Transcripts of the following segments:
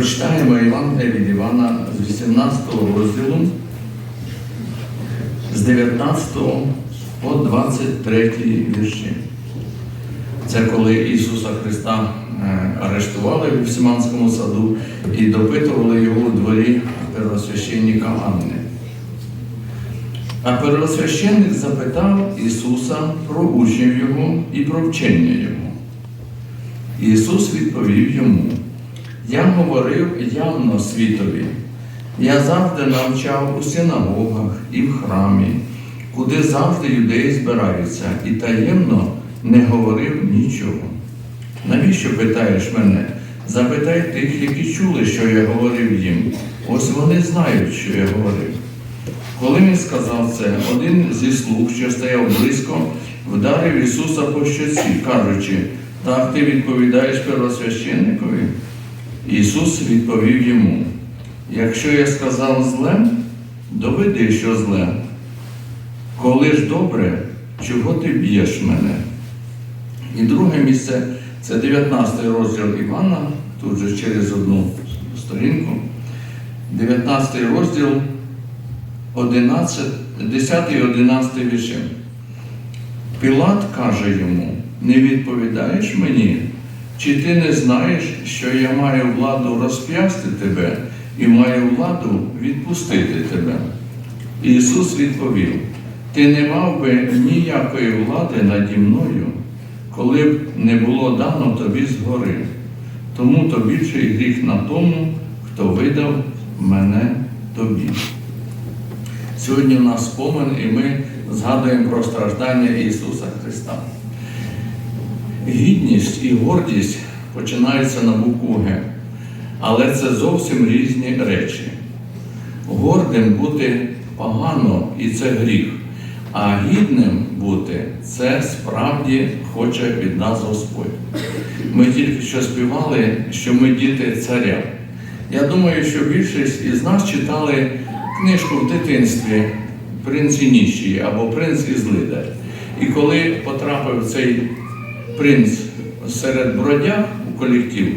Прочитаємо Євангелія від Івана з 18 розділу, з 19 по 23 вірші. Це коли Ісуса Христа е, арештували в Сіманському саду і допитували його у дворі первосвященника Анни. А первосвященник запитав Ісуса про учнів Його і про вчення Його. Ісус відповів йому: Я говорив явно світові. Я завжди навчав у синагогах і в храмі, куди завжди юдеї збираються, і таємно не говорив нічого. Навіщо питаєш мене? Запитай тих, які чули, що я говорив їм. Ось вони знають, що я говорив. Коли він сказав це, один зі слуг, що стояв близько, вдарив Ісуса по щоці, кажучи, так ти відповідаєш первосвященникові? Ісус відповів йому, якщо я сказав зле, доведи, що зле. Коли ж добре, чого ти б'єш мене? І друге місце це 19 розділ Івана, тут же через одну сторінку. 19 розділ 11, 10 і 11 вірші. Пілат каже йому: не відповідаєш мені, чи ти не знаєш, що я маю владу розп'ясти тебе і маю владу відпустити тебе? Ісус відповів: Ти не мав би ніякої влади наді мною, коли б не було дано тобі згори. Тому то більший гріх на тому, хто видав мене тобі. Сьогодні у нас спомин, і ми згадуємо про страждання Ісуса Христа. Гідність і гордість починаються на букву Г, але це зовсім різні речі. Гордим бути погано і це гріх, а гідним бути це справді хоче від нас Господь. Ми тільки що співали, що ми діти царя. Я думаю, що більшість із нас читали книжку в дитинстві Принц і Ніщий або Принц із Лидар. І коли потрапив цей принц серед бродяг у колектив,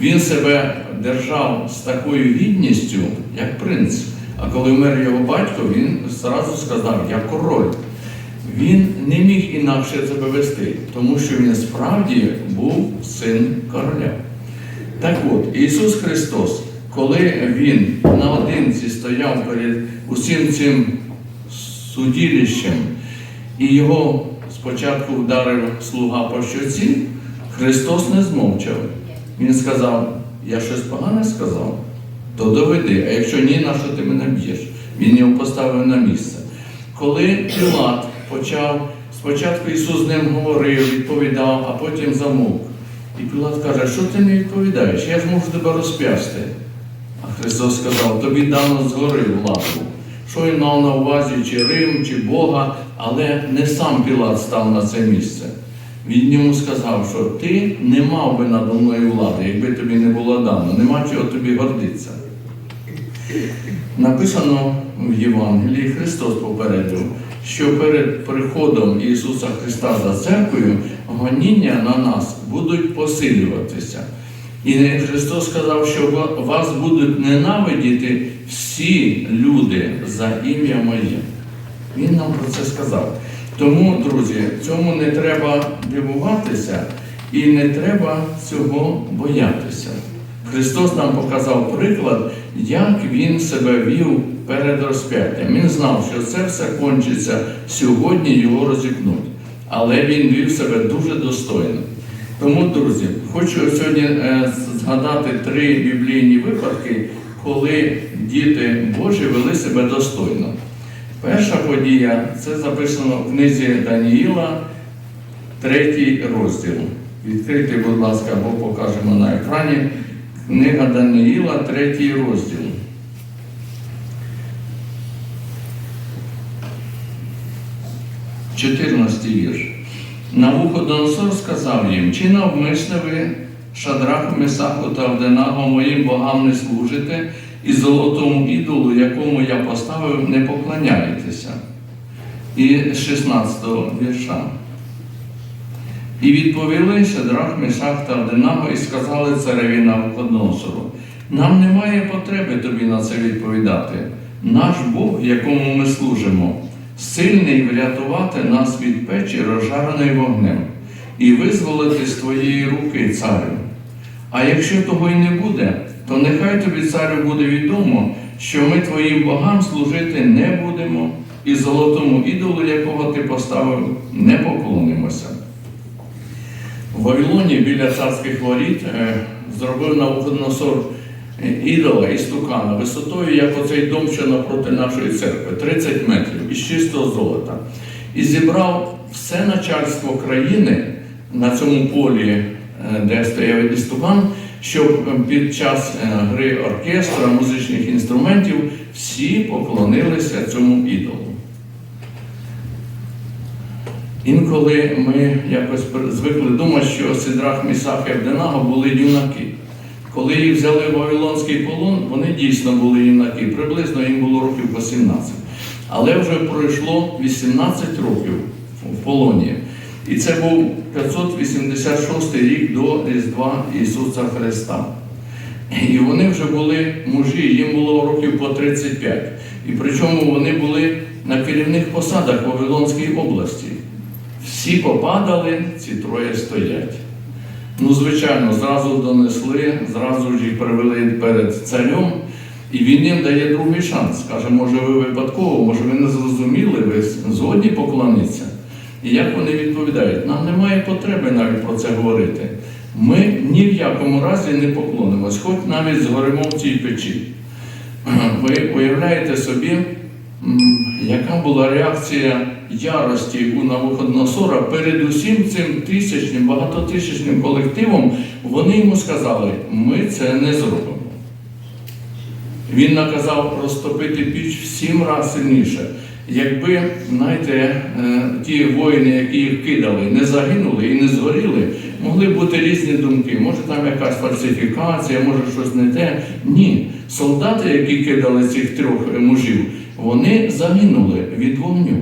він себе держав з такою гідністю, як принц. А коли вмер його батько, він зразу сказав, я король. Він не міг інакше себе вести, тому що він справді був син короля. Так от, Ісус Христос, коли Він наодинці стояв перед усім цим судилищем, і його спочатку вдарив слуга по щоці, Христос не змовчав. Він сказав, я щось погане сказав, то доведи, а якщо ні, на що ти мене б'єш? Він його поставив на місце. Коли Пілат почав, спочатку Ісус з ним говорив, відповідав, а потім замовк. І Пілат каже, що ти не відповідаєш? Я ж можу тебе розп'ясти. А Христос сказав, тобі дано згори владу. Що він мав на увазі, чи Рим, чи Бога, але не сам Пілат став на це місце. Він йому сказав, що ти не мав би надо мною влади, якби тобі не було дано, нема чого тобі гордитися. Написано в Євангелії, Христос попередив, що перед приходом Ісуса Христа за церквою гоніння на нас будуть посилюватися. І Христос сказав, що вас будуть ненавидіти всі люди за ім'я Моє. Він нам про це сказав. Тому, друзі, цьому не треба дивуватися і не треба цього боятися. Христос нам показав приклад, як Він себе вів перед розп'яттям. Він знав, що це все кончиться сьогодні, його розіпнуть. Але він вів себе дуже достойно. Тому, друзі, хочу сьогодні е, згадати три біблійні випадки, коли діти Божі вели себе достойно. Перша подія це записано в книзі Даніїла, третій розділ. Відкрийте, будь ласка, або покажемо на екрані. Книга Даниїла, третій розділ. Чотирнадцятий вірш. Навуходоносор сказав їм, чи навмисне ви Шадраху, Месаху та Авденаго моїм богам не служите, і золотому ідолу, якому я поставив, не поклоняєтеся. І з 16 вірша. І відповіли Шадрах, Месах та Авденаго і сказали цареві Навуходоносору, Нам немає потреби тобі на це відповідати. Наш Бог, якому ми служимо, сильний врятувати нас від печі, розжареної вогнем, і визволити з твоєї руки, царю. А якщо того й не буде, то нехай тобі, царю, буде відомо, що ми твоїм богам служити не будемо, і золотому ідолу, якого ти поставив, не поклонимося. В Вавилоні біля царських воріт е, зробив Навуходоносор ідола із тукана висотою, як оцей дом, що напроти нашої церкви, 30 метрів із чистого золота. І зібрав все начальство країни на цьому полі, е, де стояв істукан, щоб під час е, гри оркестра, музичних інструментів всі поклонилися цьому ідолу. Інколи ми якось звикли думати, що Сидрах, Місах і Абденаго були юнаки. Коли їх взяли в Вавилонський полон, вони дійсно були юнаки. Приблизно їм було років по 17. Але вже пройшло 18 років в полоні. І це був 586 рік до Різдва Ісуса Христа. І вони вже були мужі, їм було років по 35. І причому вони були на керівних посадах Вавилонській області. Всі попадали, ці троє стоять. Ну, звичайно, зразу донесли, зразу ж їх привели перед царем, і він їм дає другий шанс. Каже, може, ви випадково, може, ви не зрозуміли, ви згодні поклонитися. І як вони відповідають, нам немає потреби навіть про це говорити. Ми ні в якому разі не поклонимось, хоч навіть згоримо в цій печі. Ви уявляєте собі, яка була реакція ярості у Навуходоносора перед усім цим тисячним, багатотисячним колективом, вони йому сказали, ми це не зробимо. Він наказав розтопити піч в сім разів сильніше. Якби, знаєте, е, ті воїни, які їх кидали, не загинули і не згоріли, могли бути різні думки. Може там якась фальсифікація, може щось не те. Ні. Солдати, які кидали цих трьох мужів, вони загинули від вогню.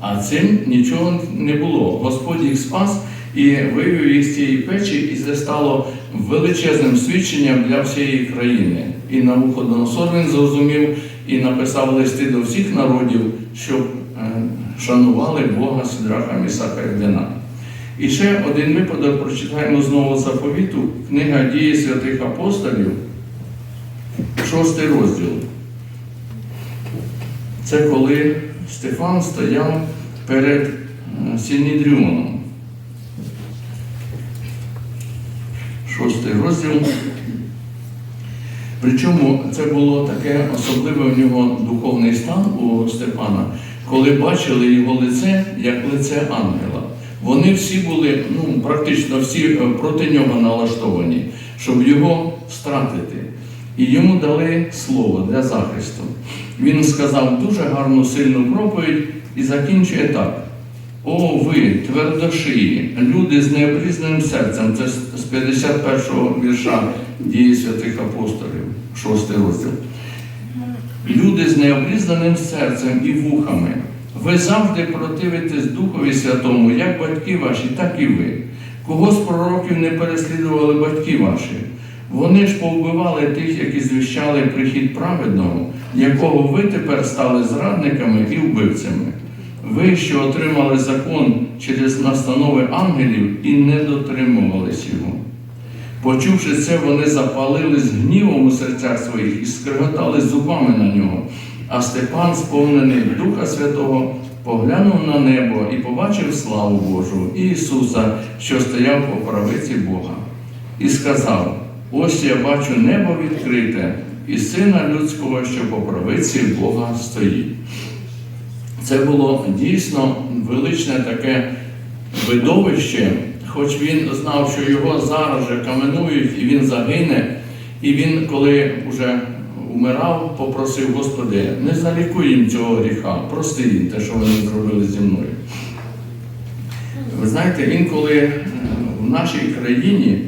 А цим нічого не було. Господь їх спас і вивів їх з цієї печі, і це стало величезним свідченням для всієї країни. І Навуходоносор він зрозумів і написав листи до всіх народів, щоб е, шанували Бога Сидраха Місака Абдена. І ще один випадок прочитаємо знову заповіту, книга дії святих апостолів, шостий розділ. Це коли Стефан стояв перед Сінідріоном. Шостий розділ. Причому це було таке особливе в нього духовний стан у Стефана, коли бачили його лице як лице ангела. Вони всі були, ну практично всі е, проти нього налаштовані, щоб його стратити. І йому дали слово для захисту. Він сказав дуже гарну сильну проповідь і закінчує так. О, ви, твердошиї, люди з необрізненим серцем, це з з 51-го вірша дії святих апостолів, 6 розділ. Люди з необрізненим серцем і вухами. Ви завжди противитесь Духові Святому, як батьки ваші, так і ви. Кого з пророків не переслідували батьки ваші? Вони ж повбивали тих, які звіщали прихід праведного, якого ви тепер стали зрадниками і вбивцями. Ви, що отримали закон через настанови ангелів і не дотримувались його. Почувши це, вони запалились гнівом у серцях своїх і скриготали зубами на нього. А Степан, сповнений Духа Святого, поглянув на небо і побачив славу Божу Ісуса, що стояв по правиці Бога, і сказав: Ось я бачу небо відкрите, і сина людського, що по правиці Бога стоїть. Це було дійсно величне таке видовище, хоч він знав, що його зараз же каменують і він загине. І він, коли вже умирав, попросив, Господи, не залікуй їм цього гріха, прости їм те, що вони зробили зі мною. Ви знаєте, інколи е, в нашій країні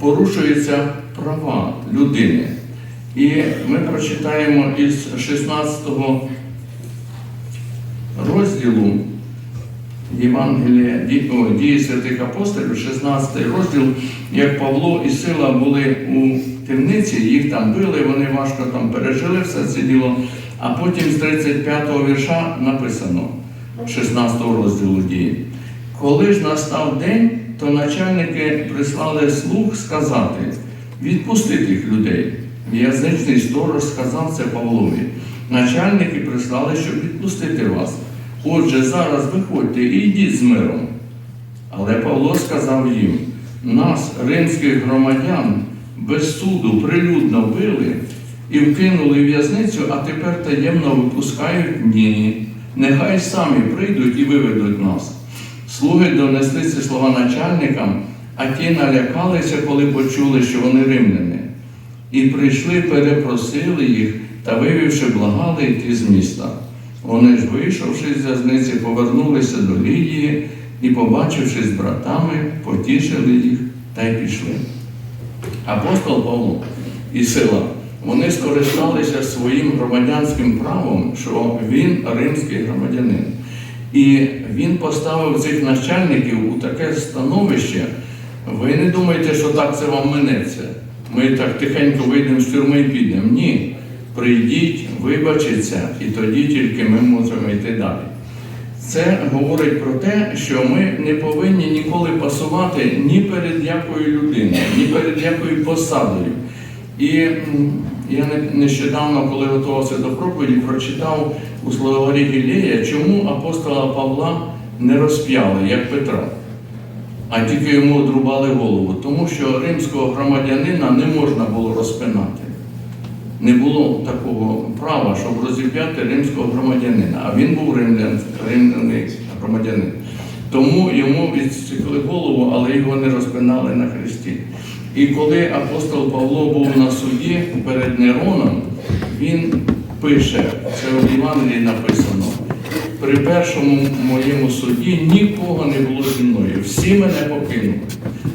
порушуються права людини. І ми прочитаємо із 16 розділу Євангелія дії святих апостолів, 16 розділ, як Павло і Сила були у темниці, їх там били, вони важко там пережили все це діло. А потім з 35-го вірша написано 16 розділу дії. Коли ж настав день, то начальники прислали слуг сказати, відпусти тих людей. В'язничний сторож сказав це Павлові. Начальники прислали, щоб відпустити вас. Отже, зараз виходьте і йдіть з миром. Але Павло сказав їм: нас, римських громадян, без суду прилюдно били і вкинули в в'язницю, а тепер таємно випускають ні. Нехай самі прийдуть і виведуть нас. Слуги донесли ці слова начальникам, а ті налякалися, коли почули, що вони римляни. І прийшли, перепросили їх та, вивівши, благали йти з міста. Вони ж, вийшовши з в'язниці, повернулися до Лідії і, побачивши з братами, потішили їх та й пішли. Апостол Павло і сила, вони скористалися своїм громадянським правом, що він римський громадянин. І він поставив цих начальників у таке становище. Ви не думаєте, що так це вам минеться. Ми так тихенько вийдемо з тюрми і підемо. Ні. Прийдіть, вибачіться, і тоді тільки ми можемо йти далі. Це говорить про те, що ми не повинні ніколи пасувати ні перед якою людиною, ні перед якою посадою. І я нещодавно, коли готувався до проповіді, прочитав у словарі Гілея, чому апостола Павла не розп'яли, як Петра, а тільки йому одрубали голову. Тому що римського громадянина не можна було розпинати. Не було такого права, щоб розіп'яти римського громадянина, а він був римлян, римляний громадянин. Тому йому відсікли голову, але його не розпинали на хресті. І коли апостол Павло був на суді перед Нероном, він пише, це в Євангелії написано, при першому моєму суді нікого не було зі мною, всі мене покинули.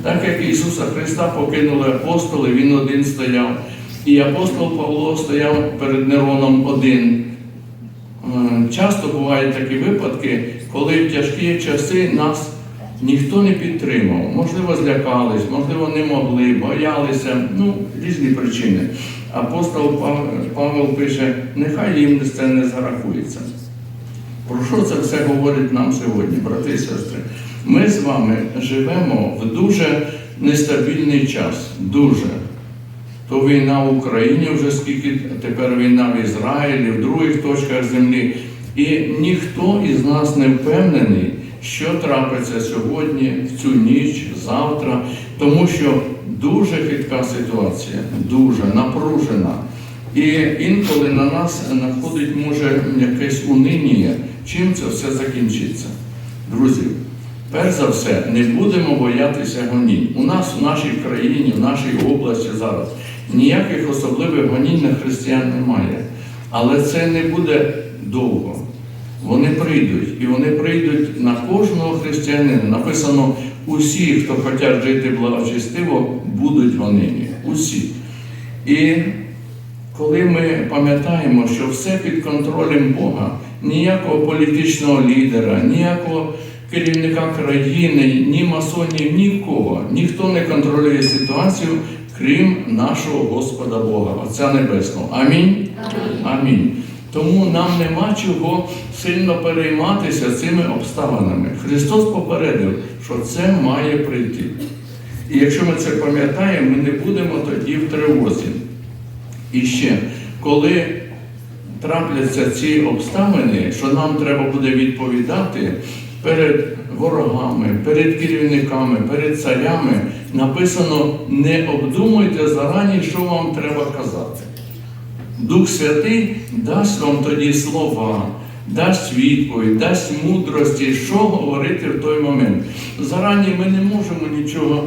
Так як Ісуса Христа покинули апостоли, Він один стояв. І апостол Павло стояв перед Нероном один. Е, Часто бувають такі випадки, коли в тяжкі часи нас ніхто не підтримав. Можливо, злякались, можливо, не могли, боялися, ну, різні причини. Апостол Павел пише, нехай їм це не зарахується. Про що це все говорить нам сьогодні, брати і сестри? Ми з вами живемо в дуже нестабільний час. Дуже. То війна в Україні вже скільки, тепер війна в Ізраїлі, в других точках землі. І ніхто із нас не впевнений, що трапиться сьогодні, в цю ніч, завтра, тому що дуже хитка ситуація, дуже напружена. І інколи на нас находить може якесь униння, чим це все закінчиться. Друзі, перш за все, не будемо боятися гонінь. У нас в нашій країні, в нашій області зараз ніяких особливих гонінь на християн немає. Але це не буде довго. Вони прийдуть, і вони прийдуть на кожного християнина. Написано, усі, хто хочуть жити благочестиво, будуть гонені. Усі. І коли ми пам'ятаємо, що все під контролем Бога, ніякого політичного лідера, ніякого керівника країни, ні масонів, нікого, ніхто не контролює ситуацію, крім нашого Господа Бога, Отця Небесного. Амінь. Амінь. Тому нам нема чого сильно перейматися цими обставинами. Христос попередив, що це має прийти. І якщо ми це пам'ятаємо, ми не будемо тоді в тривозі. І ще, коли трапляться ці обставини, що нам треба буде відповідати перед ворогами, перед керівниками, перед царями, написано: не обдумуйте зарані, що вам треба казати. Дух Святий дасть вам тоді слова, дасть відповідь, дасть мудрості, що говорити в той момент. Зарані ми не можемо нічого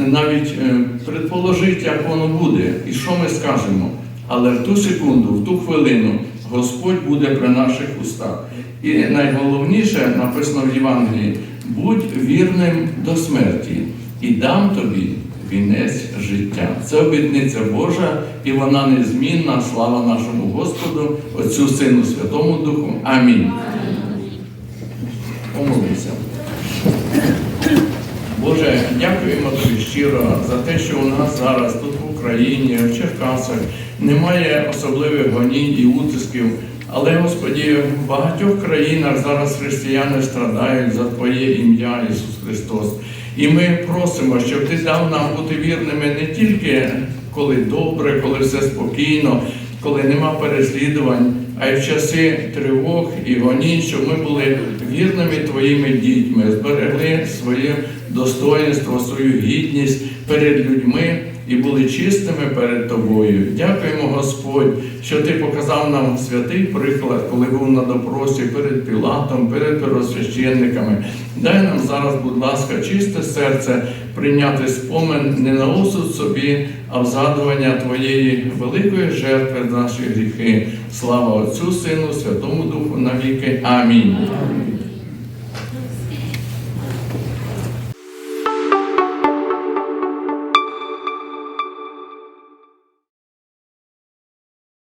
е, навіть е, предположити, як воно буде і що ми скажемо. Але в ту секунду, в ту хвилину Господь буде при наших устах. І найголовніше написано в Євангелії: будь вірним до смерті, і дам тобі вінець життя. Це обітниця Божа, і вона незмінна. Слава нашому Господу, Отцю Сину, Святому Духу. Амінь. Помолимося. дякуємо тобі щиро за те, що у нас зараз тут в Україні, в Черкасах немає особливих гонінь і утисків. Але, Господі, в багатьох країнах зараз християни страдають за Твоє ім'я, Ісус Христос. І ми просимо, щоб Ти дав нам бути вірними не тільки коли добре, коли все спокійно, коли нема переслідувань, а й в часи тривог і гонінь, щоб ми були вірними Твоїми дітьми, зберегли своє достоинство, свою гідність перед людьми і були чистими перед Тобою. Дякуємо, Господь, що Ти показав нам святий приклад, коли був на допросі перед Пілатом, перед первосвященниками. Дай нам зараз, будь ласка, чисте серце прийняти спомин не на осуд собі, а в згадування Твоєї великої жертви наші гріхи. Слава Отцю, Сину, Святому Духу навіки. Амінь.